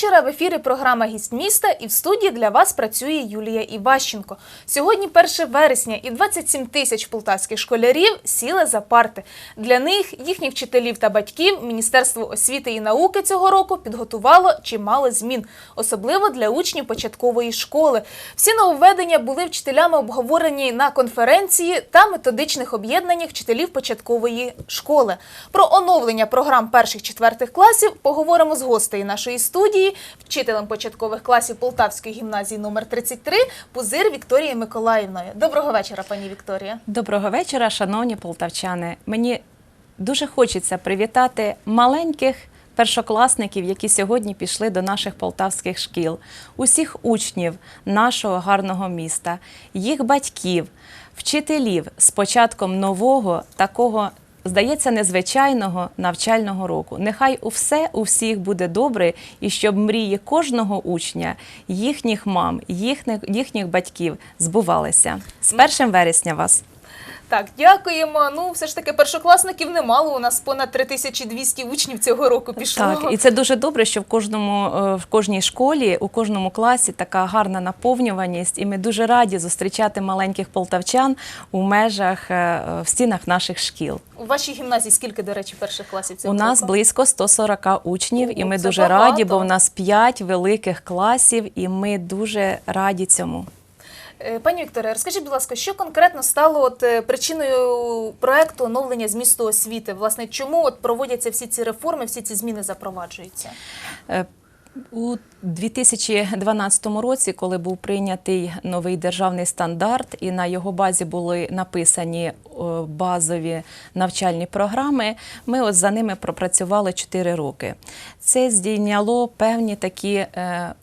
Вечора. В ефірі програма Гість міста і в студії для вас працює Юлія Іващенко. Сьогодні 1 вересня і 27 тисяч полтавських школярів сіли за парти. Для них, їхніх вчителів та батьків, Міністерство освіти і науки цього року підготувало чимало змін, особливо для учнів початкової школи. Всі нововведення були вчителями обговорені на конференції та методичних об'єднаннях вчителів початкової школи. Про оновлення програм перших-четвертих класів поговоримо з гостею нашої студії, вчителем початкових класів Полтавської гімназії номер 33 Пузир Вікторією Миколаївною. Доброго вечора, пані Вікторія. Доброго вечора, шановні полтавчани. Мені дуже хочеться привітати маленьких першокласників, які сьогодні пішли до наших полтавських шкіл, усіх учнів нашого гарного міста, їх батьків, вчителів з початком нового такого. Здається, незвичайного навчального року. Нехай у все у всіх буде добре, і щоб мрії кожного учня, їхніх мам, їхніх, їхніх батьків збувалися. З 1 вересня вас. Так, дякуємо. Ну, все ж таки, першокласників немало. У нас понад 3200 учнів цього року пішло. Так, і це дуже добре, що в кожному е, в кожній школі, у кожному класі така гарна наповнюваність, і ми дуже раді зустрічати маленьких полтавчан у межах е, в стінах наших шкіл. У вашій гімназії скільки, до речі, перших класів цього У нас року? близько 140 учнів, і ми дуже багато. раді, бо в нас 5 великих класів, і ми дуже раді цьому. Е, Пані Вікторія, розкажіть, будь ласка, що конкретно стало от е, причиною проекту оновлення змісту освіти? Власне, чому от проводяться всі ці реформи, всі ці зміни запроваджуються? Е, У 2012 році, коли був прийнятий новий державний стандарт, і на його базі були написані базові навчальні програми, ми от за ними пропрацювали 4 роки. Це здійняло певні такі е,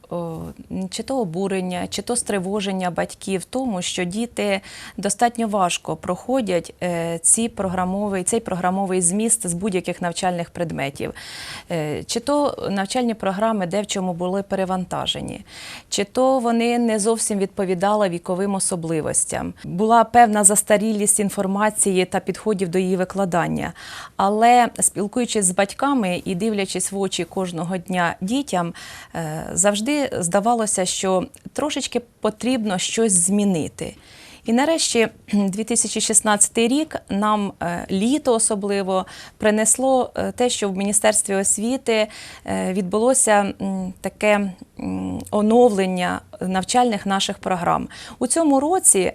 чи то обурення, чи то стривоження батьків в тому, що діти достатньо важко проходять е, ці програмовий, цей програмовий зміст з будь-яких навчальних предметів. Е, Чи то навчальні програми, де в чому були перевантажені, чи то вони не зовсім відповідали віковим особливостям. Була певна застарілість інформації та підходів до її викладання. Але спілкуючись з батьками і дивлячись в очі кожного дня дітям, е, завжди здавалося, що трошечки потрібно щось змінити. І нарешті 2016 рік нам е, літо особливо принесло е, те, що в Міністерстві освіти е, відбулося таке оновлення навчальних наших програм. У цьому році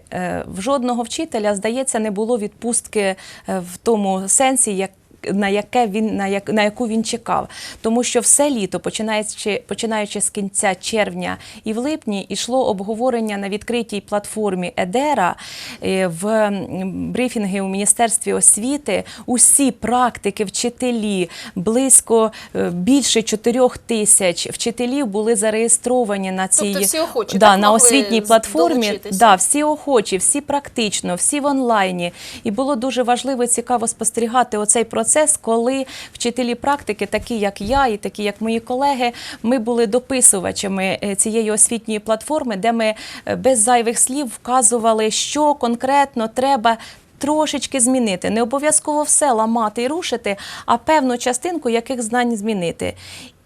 в жодного вчителя, здається, не було відпустки в тому сенсі, як на яке він на як на яку він чекав, тому що все літо, починаючи починаючи з кінця червня і в липні, йшло обговорення на відкритій платформі Едера е, в брифінги у міністерстві освіти. Усі практики, вчителі, близько е, більше 4 тисяч вчителів були зареєстровані на цій Тобто всі охочі, да, так, на освітній платформі. долучитися? Да, всі охочі, всі практично, всі в онлайні. І було дуже важливо і цікаво спостерігати оцей процес, коли вчителі практики, такі як я, і такі як мої колеги, ми були дописувачами е, цієї освітньої платформи, де ми е, без зайвих слів вказували, що конкретно треба. Трошечки змінити, не обов'язково все ламати і рушити, а певну частинку яких знань змінити.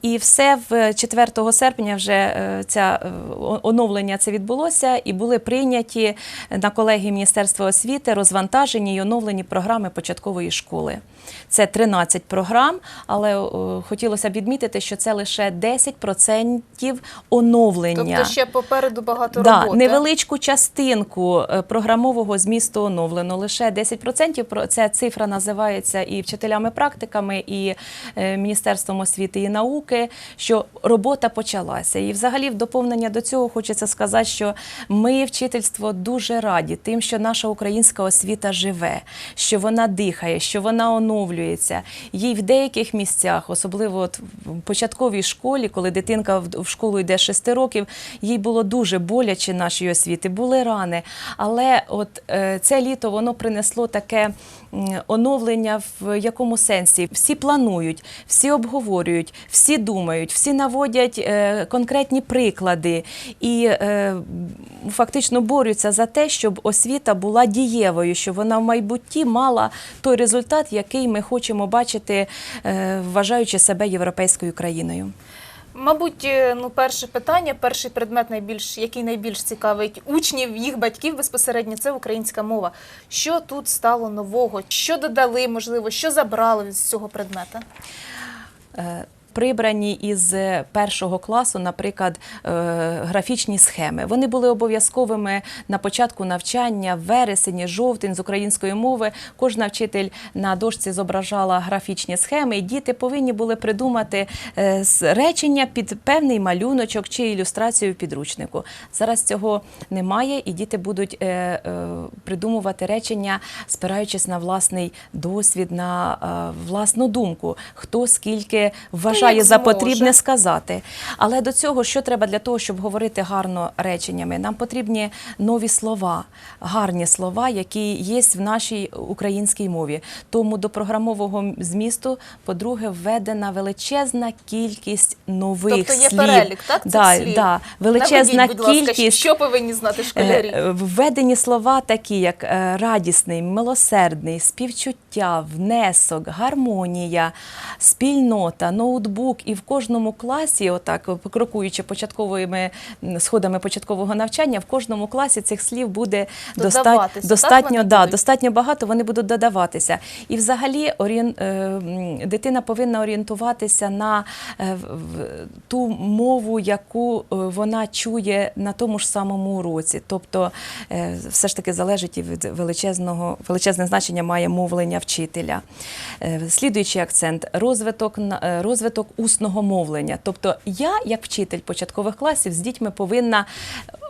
І все в 4 серпня вже е, ця е, оновлення це відбулося, і були прийняті на колегії Міністерства освіти розвантажені і оновлені програми початкової школи. Це 13 програм, але хотілося б відмітити, що це лише 10% оновлення. Тобто ще попереду багато Да, роботи. невеличку частинку е, програмового змісту оновлено. Лише 10%. Про- Ця цифра називається і вчителями-практиками, і е, Міністерством освіти і науки, що робота почалася. І взагалі в доповнення до цього хочеться сказати, що ми, вчительство, дуже раді тим, що наша українська освіта живе, що вона дихає, що вона оновлюється. Їй в деяких місцях, особливо от в початковій школі, коли дитинка в в школу йде 6 років, їй було дуже боляче нашої освіти, були рани. Але от е, це літо воно принесло таке оновлення в якому сенсі? Всі планують, всі обговорюють, всі думають, всі наводять е, конкретні приклади і е, фактично борються за те, щоб освіта була дієвою, щоб вона в майбутті мала той результат, який ми хочемо бачити, е, вважаючи себе європейською країною. Мабуть, ну перше питання, перший предмет найбільш який найбільш цікавить учнів, їх батьків безпосередньо це українська мова. Що тут стало нового? Що додали, можливо, що забрали з цього предмета? Прибрані із е, першого класу, наприклад, е, графічні схеми. Вони були обов'язковими на початку навчання, в вересені, жовтень з української мови. Кожна вчитель на дошці зображала графічні схеми, і діти повинні були придумати е, речення під певний малюночок чи ілюстрацію підручнику. Зараз цього немає, і діти будуть придумувати речення, спираючись на власний досвід, на власну думку, хто скільки вважає як за потрібне сказати. Але до цього, що треба для того, щоб говорити гарно реченнями? Нам потрібні нові слова, гарні слова, які є в нашій українській мові. Тому до програмового змісту, по-друге, введена величезна кількість нових тобто є слів. перелік, так? Да, слів? Да, величезна Наведіть, будь ласка, що повинні знати школярі? Е, Введені слова такі, як е, радісний, милосердний, співчуття, внесок, гармонія, спільнота, ноутбук. І в кожному класі, отак крокуючи початковими сходами початкового навчання, в кожному класі цих слів буде доста- Додаватися, так достатньо, да, достатньо багато. Вони будуть додаватися. І взагалі орієн, е, дитина повинна орієнтуватися на е, ту мову, яку е, вона чує на тому ж самому уроці. Тобто, все ж таки залежить і від величезного величезне значення має мовлення вчителя. Слідуючий акцент розвиток на- е, усного мовлення. Тобто, я, як вчитель початкових класів, з дітьми повинна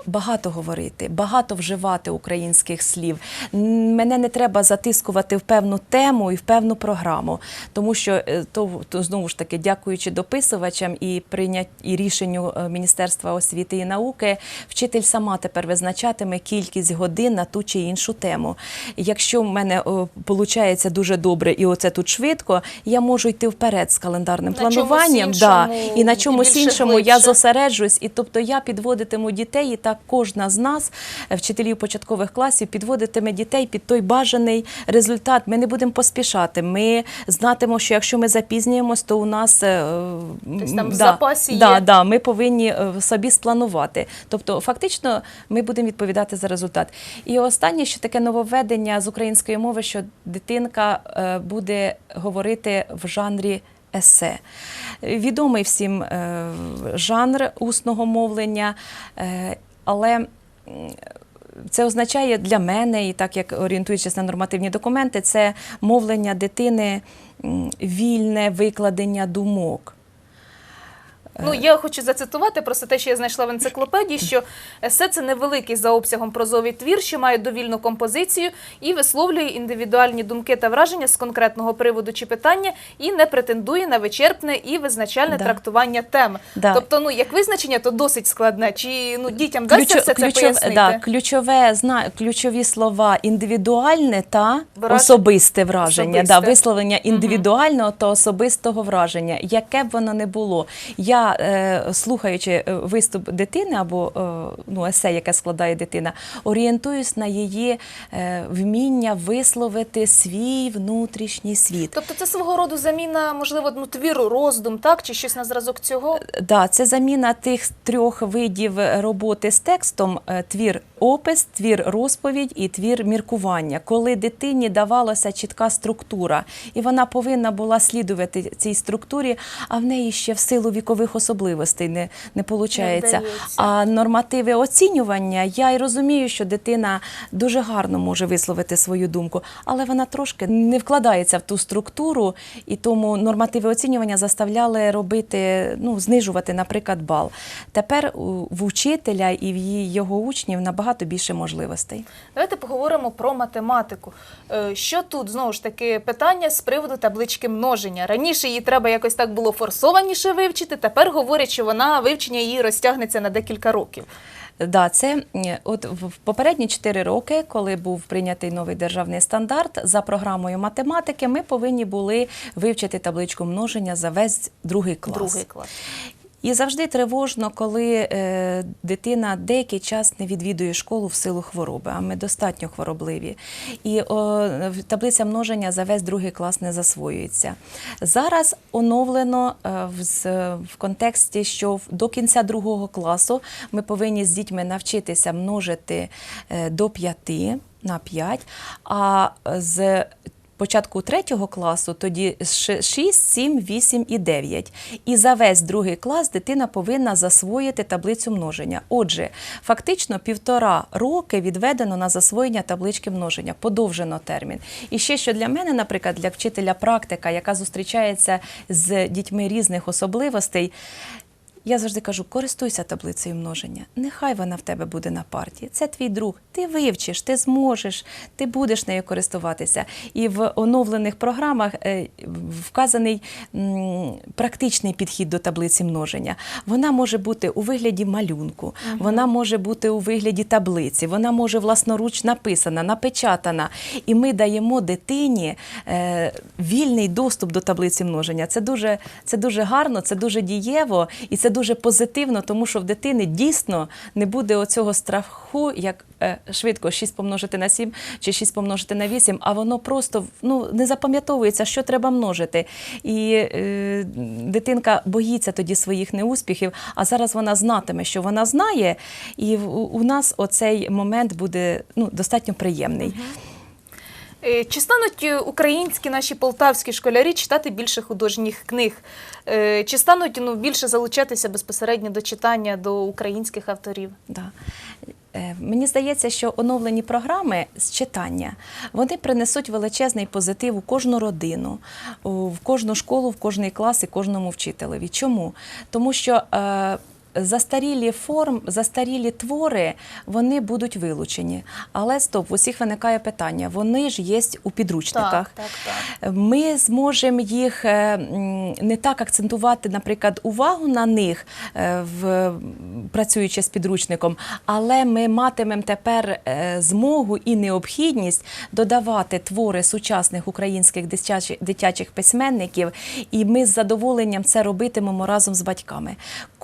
багато говорити, багато вживати українських слів. Мене не треба затискувати в певну тему і в певну програму, тому що е, то, то знову ж таки, дякуючи дописувачам і прийнят і рішенню е, Міністерства освіти і науки, вчитель сама тепер визначатиме кількість годин на ту чи іншу тему. Якщо в мене виходить дуже добре, і оце тут швидко, я можу йти вперед з календарним На плануванням. да, і на чомусь іншому я глибше. зосереджуюсь, і тобто я підводитиму дітей, і так кожна з нас, е, вчителів початкових класів, підводитиме дітей під той бажаний результат. Ми не будемо поспішати. Ми знатимо, що якщо ми запізнюємось, то у нас е, м, там в запасі да, є. Да, ми повинні е, собі спланувати. Тобто, фактично, ми будемо відповідати за результат. І останнє, що таке нововведення з української мови, що дитинка буде говорити в жанрі. Есе. Відомий всім жанр усного мовлення, але це означає для мене, і так як орієнтуючись на нормативні документи, це мовлення дитини вільне викладення думок. Ну, я хочу зацитувати просто те, що я знайшла в енциклопедії, що есе це невеликий за обсягом прозовий твір, що має довільну композицію і висловлює індивідуальні думки та враження з конкретного приводу чи питання і не претендує на вичерпне і визначальне Да. трактування теми. Да. Тобто, ну як визначення, то досить складне. Чи ну дітям вдасться все це пояснити? да, ключове, зна, ключові слова індивідуальне та Враження. особисте враження. Особисте. Да, висловлення індивідуального та особистого враження, яке б воно не було. Я, е, слухаючи е, виступ дитини або е, ну, есе, яке складає дитина, орієнтуюсь на її е, вміння висловити свій внутрішній світ. Тобто це свого роду заміна, можливо, ну, твіру, роздум, так? Чи щось на зразок цього? Да, це заміна тих трьох видів роботи з текстом: е, твір опис, твір розповідь і твір міркування, коли дитині давалася чітка структура, і вона повинна була слідувати цій структурі, а в неї ще в силу вікових особливостей не, не виходить. А нормативи оцінювання, я й розумію, що дитина дуже гарно може висловити свою думку, але вона трошки не вкладається в ту структуру, і тому нормативи оцінювання заставляли робити, ну, знижувати, наприклад, бал. Тепер у- в учителя і в її- його учнів набагато більше можливостей. Давайте поговоримо про математику. Е, Що тут знову ж таки питання з приводу таблички множення? Раніше її треба якось так було форсованіше вивчити. Тепер говорять, що вона вивчення її розтягнеться на декілька років. Да, це е, от в в попередні 4 роки, коли був прийнятий новий державний стандарт, за програмою математики ми повинні були вивчити табличку множення за весь другий клас. Другий клас. І завжди тривожно, коли е, дитина деякий час не відвідує школу в силу хвороби, а ми достатньо хворобливі. І о, таблиця множення за весь другий клас не засвоюється. Зараз оновлено е, в, в контексті, що до кінця другого класу ми повинні з дітьми навчитися множити е, до п'яти на 5, а з початку третього класу, тоді 6, 7, 8 і 9. І за весь другий клас дитина повинна засвоїти таблицю множення. Отже, фактично півтора роки відведено на засвоєння таблички множення, подовжено термін. І ще що для мене, наприклад, для вчителя практика, яка зустрічається з дітьми різних особливостей. Я завжди кажу, користуйся таблицею множення. Нехай вона в тебе буде на парті. Це твій друг. Ти вивчиш, ти зможеш, ти будеш нею користуватися. І в оновлених програмах е, вказаний практичний підхід до таблиці множення. Вона може бути у вигляді малюнку, вона може бути у вигляді таблиці, вона може власноруч написана, напечатана. І ми даємо дитині е, вільний доступ до таблиці множення. Це дуже, це дуже гарно, це дуже дієво і це дуже позитивно, тому що в дитини дійсно не буде оцього страху, як е, швидко 6 помножити на 7 чи 6 помножити на 8, а воно просто ну, не запам'ятовується, що треба множити. І е, дитинка боїться тоді своїх неуспіхів, а зараз вона знатиме, що вона знає, і у, нас оцей момент буде ну, достатньо приємний. Е, Чи стануть е, українські наші полтавські школярі читати більше художніх книг? Е, Чи стануть ну, більше залучатися безпосередньо до читання до українських авторів? Да. Мені здається, що оновлені програми з читання вони принесуть величезний позитив у кожну родину, в кожну школу, в кожний клас і кожному вчителеві. Чому? Тому що застарілі форм, застарілі твори вони будуть вилучені. Але стоп, в усіх виникає питання: вони ж є у підручниках. Так, так, так. Ми зможемо їх е, не так акцентувати, наприклад, увагу на них, е, в, працюючи з підручником, але ми матимемо тепер е, змогу і необхідність додавати твори сучасних українських дитячих, дитячих письменників, і ми з задоволенням це робитимемо разом з батьками.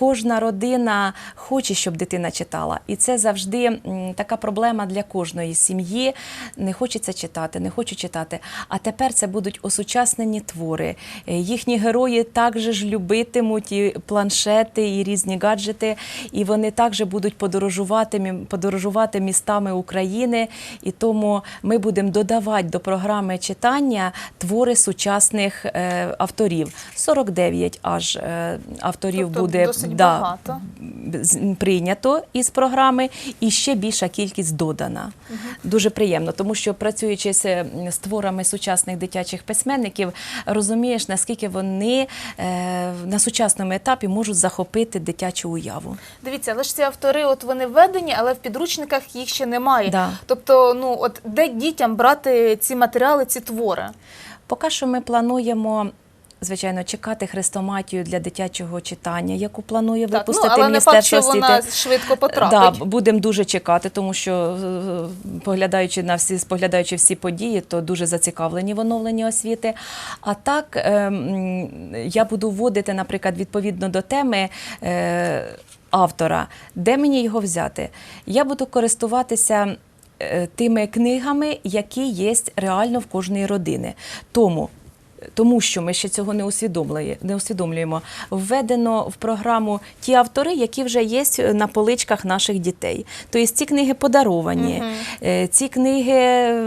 Кожна родина хоче, щоб дитина читала, і це завжди така проблема для кожної сім'ї. Не хочеться читати, не хочу читати. А тепер це будуть осучаснені твори. Е, Їхні герої також ж любитимуть і планшети, і різні гаджети, і вони також будуть подорожувати, подорожувати містами України. І тому ми будемо додавати до програми читання твори сучасних е, авторів. 49 аж е, авторів Тобто буде досить багато. прийнято із програми, і ще більша кількість додана. Дуже приємно, тому що працюючи з творами сучасних дитячих письменників, розумієш, наскільки вони е, на сучасному етапі можуть захопити дитячу уяву. Дивіться, але ж ці автори, от вони введені, але в підручниках їх ще немає. Да. Тобто, ну от де дітям брати ці матеріали, ці твори? Поки що ми плануємо. Звичайно, чекати хрестоматію для дитячого читання, яку планує Так, ну, випустити але не факт, що вона швидко потрапить. Да, будемо дуже чекати, тому що е, поглядаючи на всі, споглядаючи всі події, то дуже зацікавлені в оновленні освіти. А так е, я буду вводити, наприклад, відповідно до теми. Е, Автора, де мені його взяти? Я буду користуватися е, тими книгами, які є реально в кожної родини. Тому тому що ми ще цього не усвідомлює- не усвідомлюємо. Введено в програму ті автори, які вже є на поличках наших дітей. Тобто ці книги подаровані, е, ці книги е,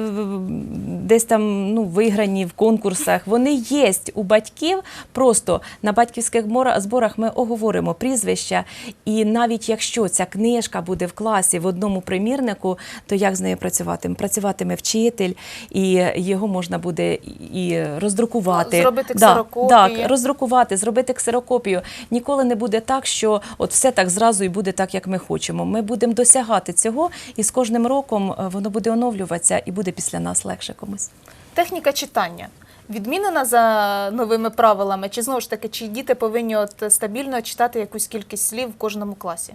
десь там ну, виграні в конкурсах. Вони є у батьків. Просто на батьківських зборах ми оговоримо прізвища. І навіть якщо ця книжка буде в класі в одному примірнику, то як з нею працюватиме? Працюватиме вчитель, і його можна буде і роздрукувати. Зробити Да, ксерокопії. Так, роздрукувати, зробити ксерокопію. Ніколи не буде так, що от все так зразу і буде так, як ми хочемо. Ми будемо досягати цього, і з кожним роком е, воно буде оновлюватися і буде після нас легше комусь. Техніка читання відмінена за новими правилами, чи знову ж таки, чи діти повинні от стабільно читати якусь кількість слів в кожному класі?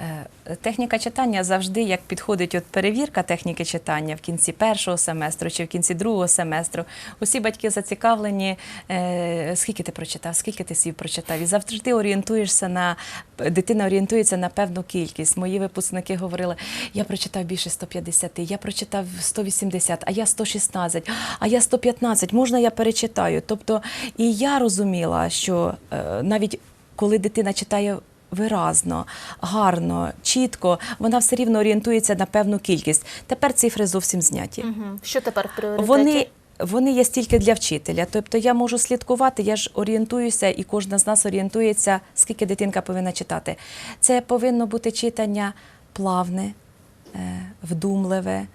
Е, Техніка читання завжди, як підходить от перевірка техніки читання в кінці першого семестру чи в кінці другого семестру. Усі батьки зацікавлені, е, скільки ти прочитав, скільки ти слів прочитав. І завжди орієнтуєшся на дитина орієнтується на певну кількість. Мої випускники говорили: я прочитав більше 150, я прочитав 180, а я 116, а я 115, можна я перечитаю. Тобто, і я розуміла, що е, навіть коли дитина читає виразно, гарно, чітко, вона все рівно орієнтується на певну кількість. Тепер цифри зовсім зняті. Мгм. Що тепер пріоритеті? Вони, вони є стільки для вчителя. Тобто я можу слідкувати, я ж орієнтуюся, і кожна з нас орієнтується, скільки дитинка повинна читати. Це повинно бути читання плавне, е, вдумливе.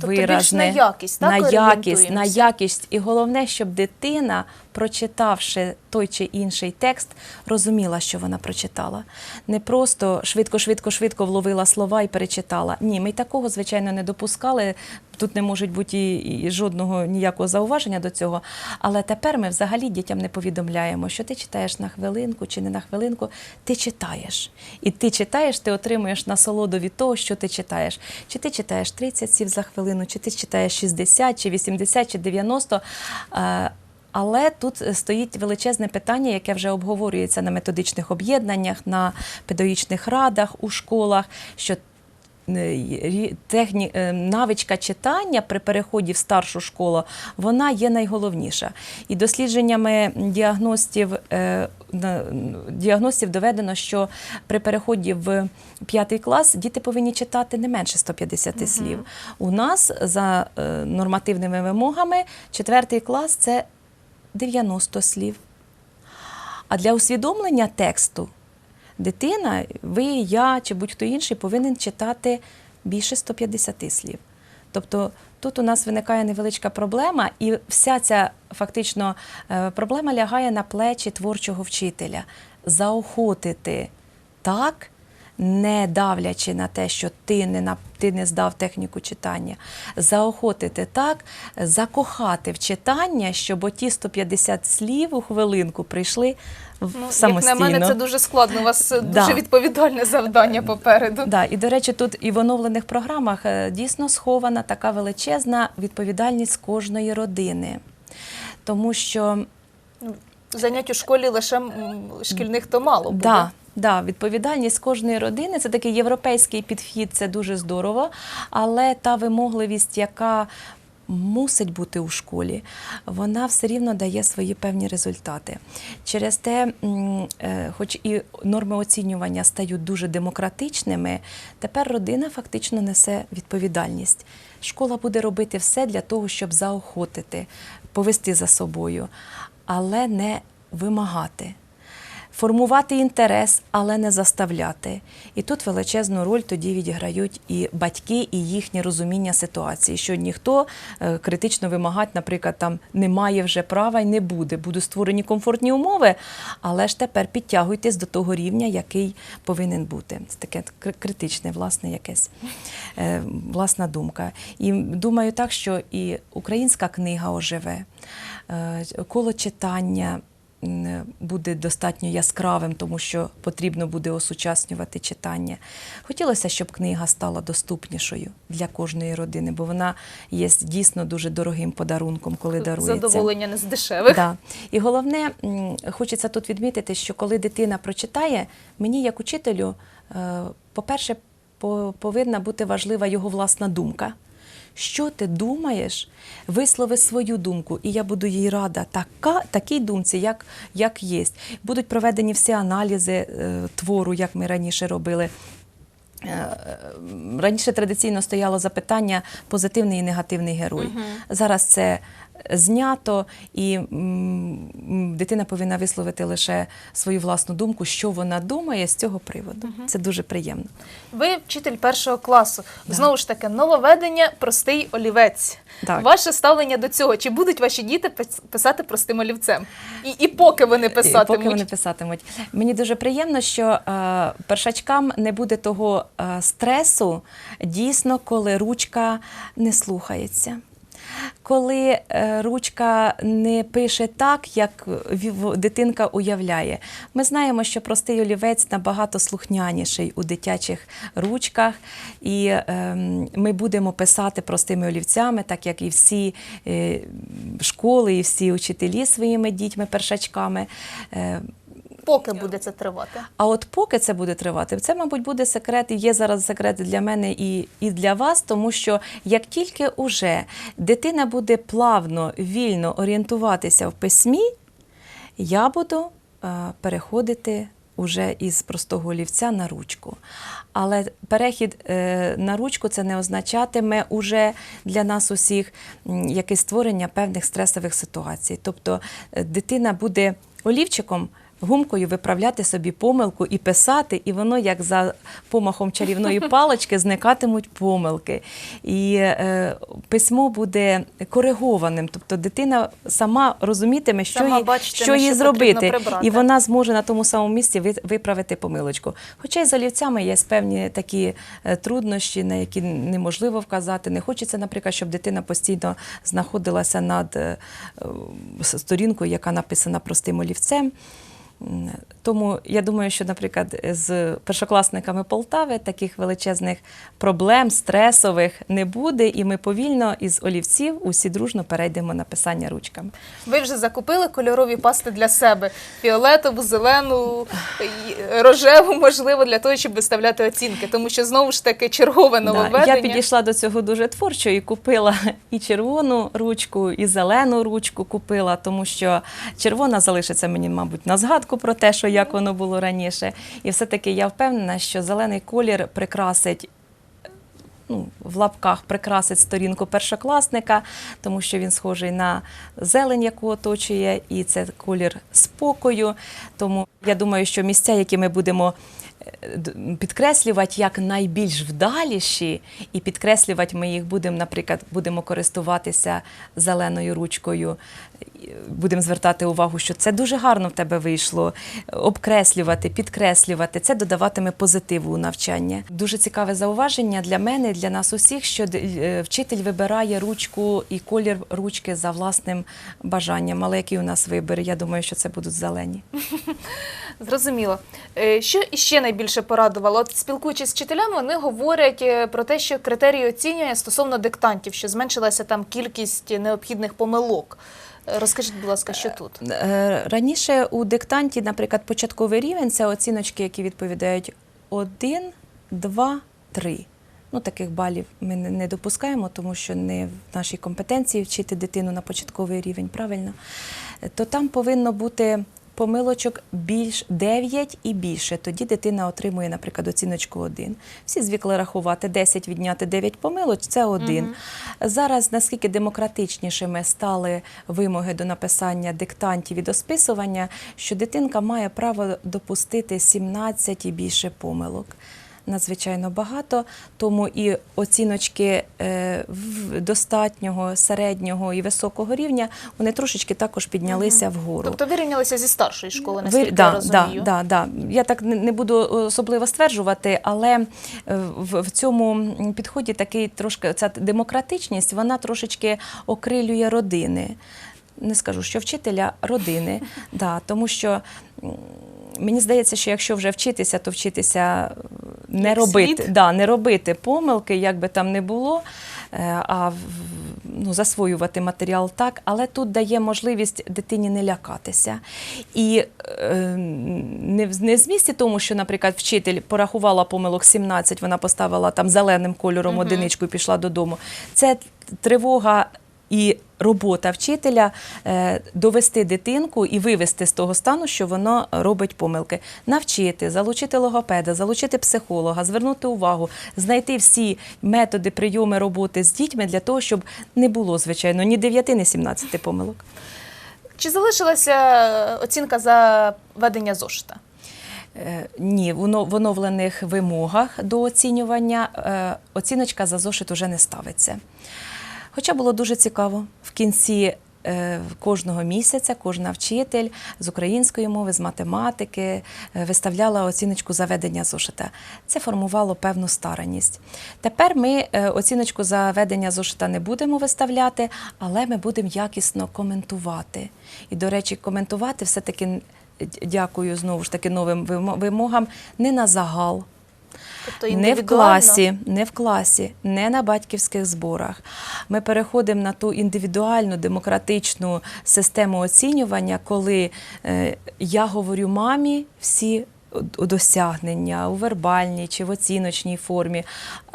Тобто більш на якість, так, на якість, на якість. І головне, щоб дитина, прочитавши той чи інший текст, розуміла, що вона прочитала. Не просто швидко, швидко, швидко вловила слова і перечитала. Ні, ми такого, звичайно, не допускали. Тут не можуть бути і, жодного ніякого зауваження до цього. Але тепер ми взагалі дітям не повідомляємо, що ти читаєш на хвилинку чи не на хвилинку. Ти читаєш. І ти читаєш, ти отримуєш насолоду від того, що ти читаєш. Чи ти читаєш 30 слів за хвилину, чи ти читаєш 60, чи 80, чи 90. Е, Але тут стоїть величезне питання, яке вже обговорюється на методичних об'єднаннях, на педагогічних радах у школах. що техні, е, навичка читання при переході в старшу школу, вона є найголовніша. І дослідженнями діагностів, е, діагностів доведено, що при переході в п'ятий клас діти повинні читати не менше 150 слів. У нас за е, нормативними вимогами четвертий клас це 90 слів. А для усвідомлення тексту дитина, ви, я чи будь-хто інший повинен читати більше 150 слів. Тобто тут у нас виникає невеличка проблема, і вся ця фактично е, проблема лягає на плечі творчого вчителя. Заохотити так, не давлячи на те, що ти не, на, ти не здав техніку читання, заохотити так, закохати в читання, щоб оті 150 слів у хвилинку прийшли Ну, як на мене, це дуже складно. У вас е, Да. дуже відповідальне завдання попереду. Да, і до речі, тут і в оновлених програмах е, дійсно схована така величезна відповідальність кожної родини. Тому що Занять у школі лише шкільних то мало буде. да, да, відповідальність кожної родини це такий європейський підхід, це дуже здорово. Але та вимогливість, яка мусить бути у школі, вона все рівно дає свої певні результати. Через те, е, хоч і норми оцінювання стають дуже демократичними, тепер родина фактично несе відповідальність. Школа буде робити все для того, щоб заохотити, повести за собою, але не вимагати формувати інтерес, але не заставляти. І тут величезну роль тоді відіграють і батьки, і їхнє розуміння ситуації, що ніхто е, критично вимагати, наприклад, там не має вже права і не буде. Будуть створені комфортні умови, але ж тепер підтягуйтесь до того рівня, який повинен бути. Це таке критичне, власне, якесь е, власна думка. І думаю так, що і українська книга оживе, е, коло читання буде достатньо яскравим, тому що потрібно буде осучаснювати читання. Хотілося, щоб книга стала доступнішою для кожної родини, бо вона є дійсно дуже дорогим подарунком, коли дарується. Задоволення не з дешевих. Да. І головне, хочеться тут відмітити, що коли дитина прочитає, мені як учителю, е, по-перше, повинна бути важлива його власна думка. Що ти думаєш, вислови свою думку, і я буду їй рада така, такій думці, як, як є. Будуть проведені всі аналізи е, твору, як ми раніше робили. Е, Раніше традиційно стояло запитання позитивний і негативний герой. Зараз це знято, і дитина повинна висловити лише свою власну думку, що вона думає з цього приводу. Це дуже приємно. Ви вчитель першого класу. Знову ж таки, нововведення простий олівець. Так. Ваше ставлення до цього, чи будуть ваші діти писати простим олівцем? І, і поки вони І писатимуть. Поки вони писатимуть. Мені дуже приємно, що е, першачкам не буде того е, стресу, дійсно, коли ручка не слухається. Коли е, ручка не пише так, як дитинка уявляє. Ми знаємо, що простий олівець набагато слухняніший у дитячих ручках, і ем, ми будемо писати простими олівцями, так як і всі е, школи, і всі учителі своїми дітьми, першачками. Е, Поки буде це тривати. а от поки це буде тривати, це, мабуть, буде секрет, і є зараз секрет для мене і, і для вас, тому що як тільки уже дитина буде плавно, вільно орієнтуватися в письмі, я буду е, переходити уже із простого олівця на ручку. Але перехід е, на ручку це не означатиме уже для нас усіх якесь створення певних стресових ситуацій. Тобто е, дитина буде олівчиком. Гумкою виправляти собі помилку і писати, і воно, як за помахом чарівної палички, зникатимуть помилки. І е, письмо буде коригованим. Тобто дитина сама розумітиме, що, Сама їй, бачитиме, що їй зробити. прибрати. І вона зможе на тому самому місці виправити помилочку. Хоча й з олівцями є певні такі е, труднощі, на які неможливо вказати. Не хочеться, наприклад, щоб дитина постійно знаходилася над е, е, сторінкою, яка написана простим олівцем. Тому я думаю, що, наприклад, з першокласниками Полтави таких величезних проблем, стресових не буде, і ми повільно із олівців усі дружно перейдемо на писання ручками. Ви вже закупили кольорові пасти для себе: фіолетову, зелену, рожеву, можливо, для того, щоб виставляти оцінки. Тому що знову ж таки чергове Да. Я підійшла до цього дуже творчо і купила і червону ручку, і зелену ручку купила, тому що червона залишиться мені, мабуть, на згадку про те, що як воно було раніше. І все-таки я впевнена, що зелений колір прикрасить. Ну, в лапках прикрасить сторінку першокласника, тому що він схожий на зелень, яку оточує, і це колір спокою. Тому я думаю, що місця, які ми будемо е, підкреслювати як найбільш вдаліші, і підкреслювати ми їх будемо, наприклад, будемо користуватися зеленою ручкою, будемо звертати увагу, що це дуже гарно в тебе вийшло. Обкреслювати, підкреслювати, це додаватиме позитиву у навчання. Дуже цікаве зауваження для мене, для нас усіх, що е, вчитель вибирає ручку і колір ручки за власним бажанням. Але який у нас вибір? Я думаю, що це будуть зелені. Зрозуміло. Е, Що іще найбільше порадувало? От спілкуючись з вчителями, вони говорять е, про те, що критерії оцінювання стосовно диктантів, що зменшилася там кількість необхідних помилок. Розкажіть, будь ласка, що тут? Е, Раніше у диктанті, наприклад, початковий рівень це оціночки, які відповідають 1, 2, 3. Ну, таких балів ми не не допускаємо, тому що не в нашій компетенції вчити дитину на початковий рівень, правильно? Е, То там повинно бути помилочок більш 9 і більше. Тоді дитина отримує, наприклад, оціночку 1. Всі звикли рахувати 10 відняти 9 помилок, це 1. Зараз наскільки демократичнішими стали вимоги до написання диктантів і до списування, що дитинка має право допустити 17 і більше помилок. Надзвичайно багато, тому і оціночки е, достатнього, середнього і високого рівня вони трошечки також піднялися вгору. Тобто вирівнялися зі старшої школи, Ви- наскільки да, я розумію. Да, да, да. Я так не буду особливо стверджувати, але е, в, цьому підході такий трошки ця демократичність, вона трошечки окрилює родини. Не скажу, що вчителя родини, да, тому що мені здається, що якщо вже вчитися, то вчитися е, не Як робити, слід. да, не робити помилки, як би там не було, е, а ну, засвоювати матеріал так, але тут дає можливість дитині не лякатися. І е, не, в- не в змісті тому, що, наприклад, вчитель порахувала помилок 17, вона поставила там зеленим кольором одиничку і пішла додому. Це тривога. І робота вчителя е, довести дитинку і вивести з того стану, що воно робить помилки, навчити, залучити логопеда, залучити психолога, звернути увагу, знайти всі методи прийоми роботи з дітьми для того, щоб не було, звичайно, ні 9, ні 17 помилок. Чи залишилася оцінка за ведення зошита? Е, Ні, в в оновлених вимогах до оцінювання е, оціночка за зошит уже не ставиться. Хоча було дуже цікаво в кінці е, кожного місяця кожна вчитель з української мови, з математики е, виставляла оціночку за ведення зошита. Це формувало певну старанність. Тепер ми е, оціночку за ведення зошита не будемо виставляти, але ми будемо якісно коментувати. І, до речі, коментувати все-таки дякую знову ж таки новим вимогам не на загал. Тобто Не в класі, не в класі, не на батьківських зборах. Ми переходимо на ту індивідуальну демократичну систему оцінювання, коли е, я говорю мамі всі досягнення у вербальній чи в оціночній формі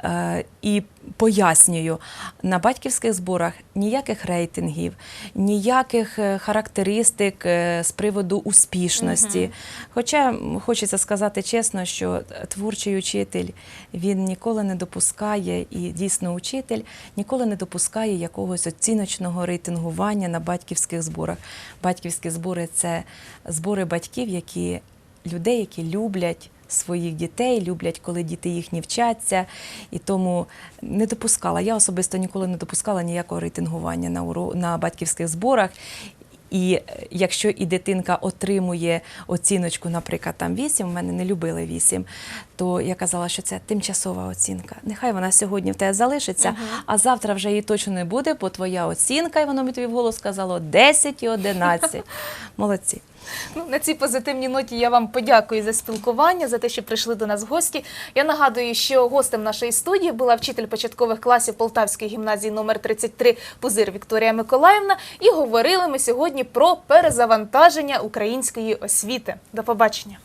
е, і пояснюю на батьківських зборах ніяких рейтингів, ніяких е, характеристик е, з приводу успішності. Хоча хочеться сказати чесно, що творчий учитель він ніколи не допускає, і дійсно учитель ніколи не допускає якогось оціночного рейтингування на батьківських зборах. Батьківські збори це збори батьків, які людей, які люблять. Своїх дітей люблять, коли діти їхні вчаться, і тому не допускала. Я особисто ніколи не допускала ніякого рейтингування на уро... на батьківських зборах. І е, якщо і дитинка отримує оціночку, наприклад, там 8, в мене не любили 8, то я казала, що це тимчасова оцінка. Нехай вона сьогодні в тебе залишиться, а завтра вже її точно не буде, бо твоя оцінка, і воно мені тобі в голос сказало 10 і 11. Молодці. Ну, на цій позитивній ноті я вам подякую за спілкування, за те, що прийшли до нас в гості. Я нагадую, що гостем нашої студії була вчитель початкових класів Полтавської гімназії номер 33 Пузир Вікторія Миколаївна. І говорили ми сьогодні про перезавантаження української освіти. До побачення.